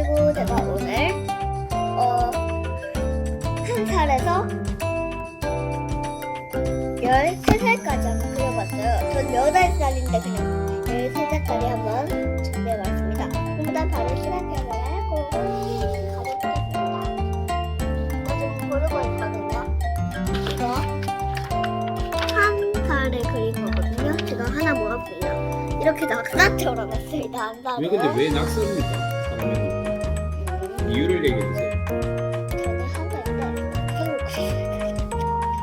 그래가지고 제가 오늘 어, 한 살에서 13살까지 한번 그려봤어요. 전 8살인데 그냥 13살까지 한번 준비해봤습니다. 그럼 바로 모았습니다. 이렇게 낙사처럼 했습니다. 왜 근데 왜 낙서입니까? 이유를 얘기해 주세요. 저는 한 살인데 행복해요.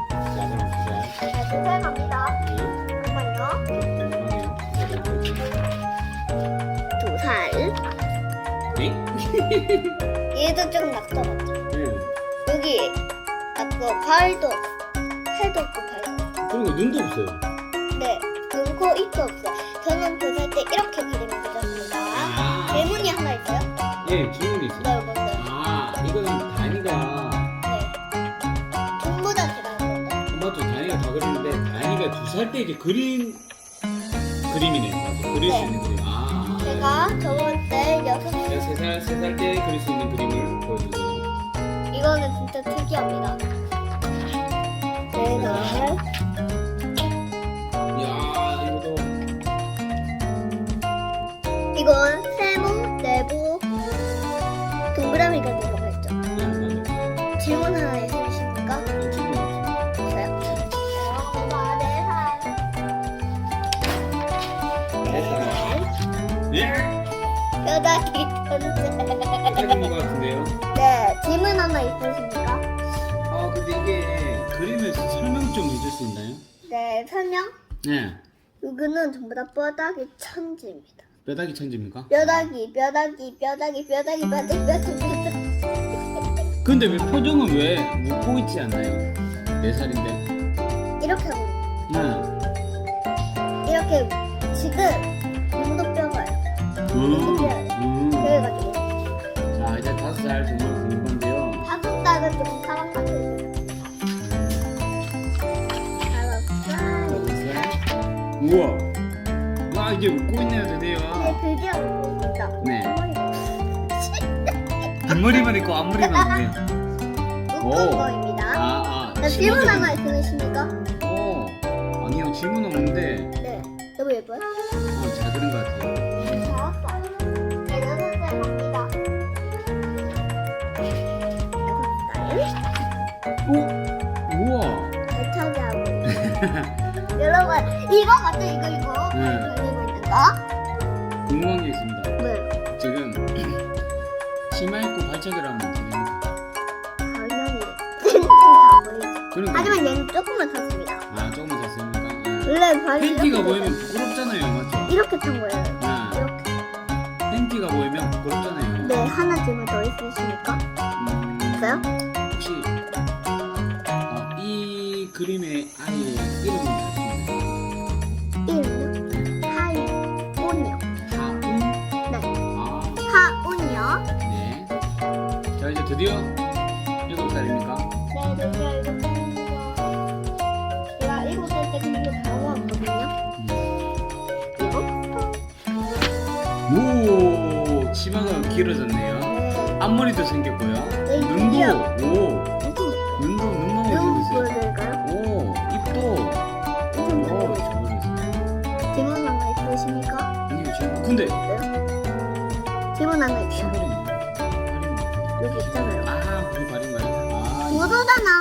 자 그럼 주자. 제가 두살 갑니다. 잠깐만요. 두 살. 네? 얘도 좀 같죠? 네. 여기 낙서 발도 팔도 없고 발도. 그리고 눈도 없어요. 네. 눈, 코, 입도 없어요. 저는 두 살 때 이렇게 그림을 그렸습니다. 예 질문이 있어요. 네, 뭔데요? 아 이거는 다니가 네. 전부 다 제가 한 건데. 맞죠? 다니가 다 그리는데 다니가 두 살 때 이제 그린 그림이네요. 맞죠? 그릴 수 네. 있는 그림. 아. 제가 저번 때 여섯 세 살, 세살때 그릴 수 있는 그림을 보여주세요. 이거는 진짜 특이합니다. 이야, 이것도. 이건 뼈다귀 던져. 괜찮은 것 같은데요? 네, 질문 하나 있으십니까? 아, 근데 이게 그림에서 설명 좀 해줄 수 있나요? 네, 설명. 네. 여기는 전부 다 뼈다귀 천지입니다. 뼈다귀 천지입니까? 뼈다귀, 뼈다귀, 뼈다귀, 뼈다귀, 뼈다귀, 뼈다귀, 뼈다귀. 근데 왜 표정은 왜 웃고 있지 않나요? 네 살인데. 이렇게 하고 네. 이렇게 지금. 음. 음. 그래가지고 자, 이제 다섯 살 정말 궁금한데요. 다섯 살은 좀 사람 같아요. 다섯 살. 우와. 와, 이제 웃고 있네요, 드디어. 네, 드디어 보입니다. 네. 뒷머리만 있고 앞머리만 있네요. 오. 웃긴 거입니다. 아, 아. 자, 질문 하나 있으십니까? 어. 아니요, 질문 없는데. 여러분, 이거 맞죠? 이거, 이거. 네. 걸리고 있는 거? 궁금한 게 있습니다. 네. 지금 치마 입고 발차기를 하면. 당연히. 다 보이죠. 그러니까 하지만 얘는 조금만 탔습니다. 아 조금만 잤습니까? 아. 원래 발이 팬티가 이렇게 보이면 부끄럽잖아요, 맞죠? 이렇게 탄 거예요. 아, 이렇게. 팬티가 보이면 부끄럽잖아요. 네, 하나 질문 더 있으십니까? 음, 있어요? 그림의 아이의 이름은 아시나요? 이름요? 하이온이요. 하운? 네. 아, 하온이요. 네. 자 이제 드디어 일곱 살입니까? 네, 드디어 일곱 살입니다. 제가 일곱 살때 그림을 다 모았거든요. 이거? 오, 치마가 길어졌네요. 네. 앞머리도 생겼고요. 네, 눈도. 오, 예뻐요. 눈도 지금 근데 질문 하나. 신발이 여기 있잖아요. 아, 우리 발인가요? 아, 구도잖아.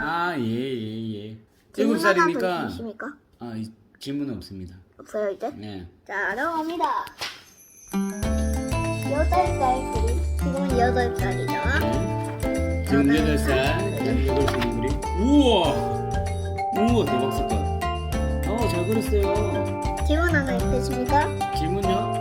아, 예, 예, 예. 질문 일곱 하나 더 살이니까? 아, 이, 질문은 없습니다. 없어요 이제? 네. 자, 넘어갑니다. 여덟 살 그림. 지금은 여덟 살이죠. 네. 지금 여덟 살, 여덟 살 그림. 우와, 우와 대박 사건. 어, 잘 그렸어요. 질문 하나 있으십니까? 질문요?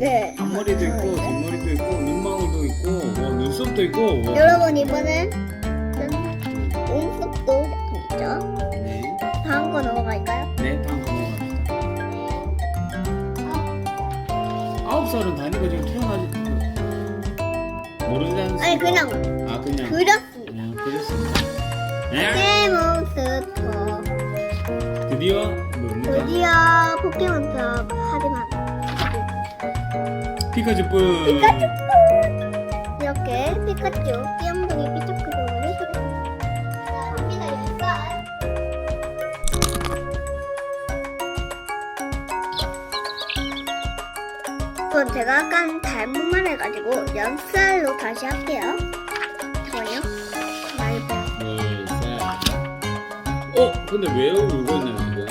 네. 앞머리도 있고, 어, 네. 뒷머리도 있고, 눈망울도 있고, 와, 눈썹도 있고. 와. 여러분 이번엔 약간 있죠? 네. 다음 거 넘어갈까요? 네, 다음 넘어갑시다. 아홉 살은 다니가 지금 태어나지 않습니까? 아니 그냥 아 그냥 그렸습니다. 그냥 그렸습니다. 네. 네, 몬스터. 드디어 뭡니까? 드디어 포켓몬 벽 하지만 피카츄 뿌. 피카츄 이렇게 피카츄 띠용둥이 삐딱크동을 해주겠습니다. 자, 갑니다 연살. 그건 제가 아까 잘못 말해가지고 연살로 다시 할게요. 잠깐만요. 많이 봐. 둘, 셋. 어, 근데 왜 울고 있나요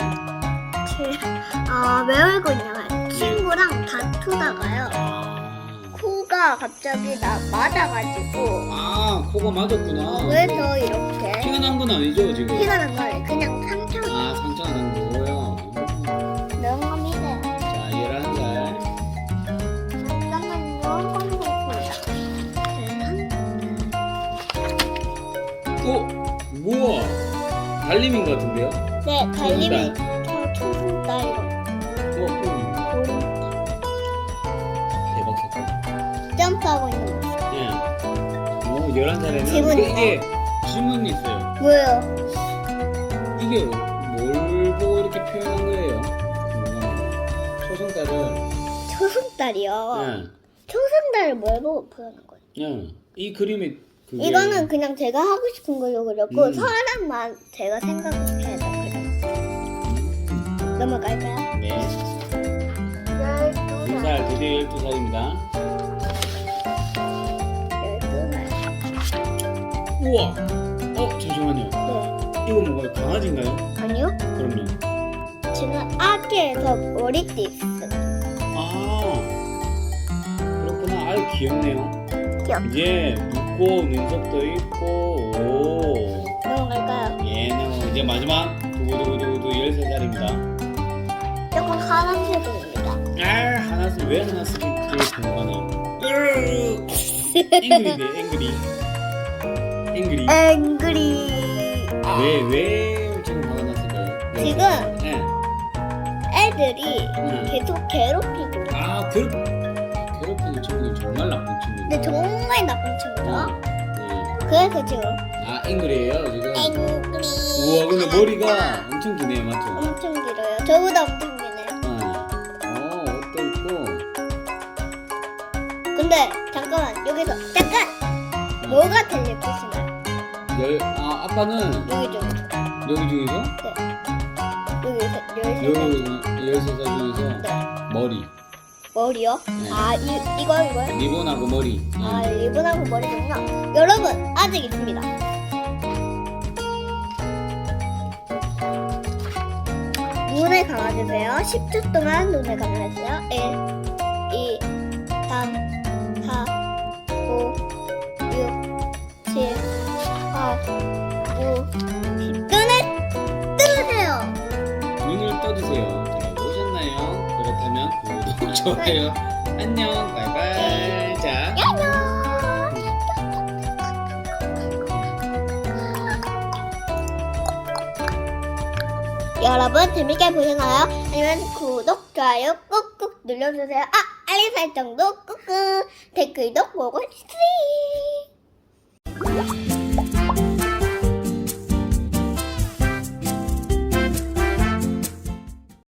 지금? 아, 왜 울고 있냐면 친구랑 다투다가요. 아, 코가 갑자기 나 맞아가지고 아 코가 맞았구나. 그래서 이렇게 피가 난 건 아니죠 지금? 피가 난 거예요. 그냥 상처 아 상처가 난 거고요. 넣은 겁니다. 자, 11살. 잠깐만요. 어? 뭐야? 달림인 것 같은데요? 네, 달림이 저 초승달이고 어, 점프하고 있는 거. 예. 오, 11살에는 질문이 이게 질문이 있어요. 뭐예요? 이게 뭘 보고 이렇게 표현한 거예요? 초승달은 초승달이요. 예. 초승달을 뭘 보고 표현한 거예요? 예. 이 그림이 그게 이거는 그냥 제가 하고 싶은 걸로 그렸고 음. 사람만 제가 생각해서 그렸어요. 음, 넘어갈까요? 네. 12살. 2살 드디어 12살입니다. 우와. 어, 잠시만요. 네. 이거 뭔가요? 강아지인가요? 아니요? 그럼요. 지금 아기에서 머리띠 있어요. 아. 그렇구나. 아유 귀엽네요. 귀엽. 이제 웃고 눈썹도 있고 오. 넘어갈까요? 얘는 이제 마지막 두구두구두구두 13살입니다. 조금 파란색입니다. 아 하나 쓰, 왜 하나 쓰기 제일 궁금하네요. 앵그리네 앵그리. 앵그리. 앵그리. 왜, 왜 지금 화가 났을까요? 왜? 지금 네. 애들이 네. 계속 괴롭히고. 아, 괴롭, 괴롭히는 친구는 정말 나쁜 친구인데. 근데 정말 나쁜 친구죠. 네. 그래서 지금 아, 앵그리예요 지금. 앵그리. 우와, 근데 머리가 엄청 기네요, 맞죠? 엄청 길어요. 저보다 엄청 기네요. 네. 어, 옷도 있고. 근데 잠깐만 여기서 잠깐 네. 뭐가 텔레피시나요? 열, 아, 아빠는 여기 좀 여기 중에서 여기서 열세 여기 13살 중에서 네. 머리, 머리요? 네. 아 이, 이거 이거요? 리본하고 머리. 네. 아 리본하고 머리군요. 여러분 아직 있습니다. 눈을 감아주세요. 10초 동안 눈을 감아주세요. 1, 2, 3, 좋아요, 안녕, 바이바이. 자. 여러분 재밌게 보셨나요? 아니면 구독, 좋아요 꾹꾹 눌러주세요. 아, 알림 설정도 꾹꾹 댓글도 보고 싶으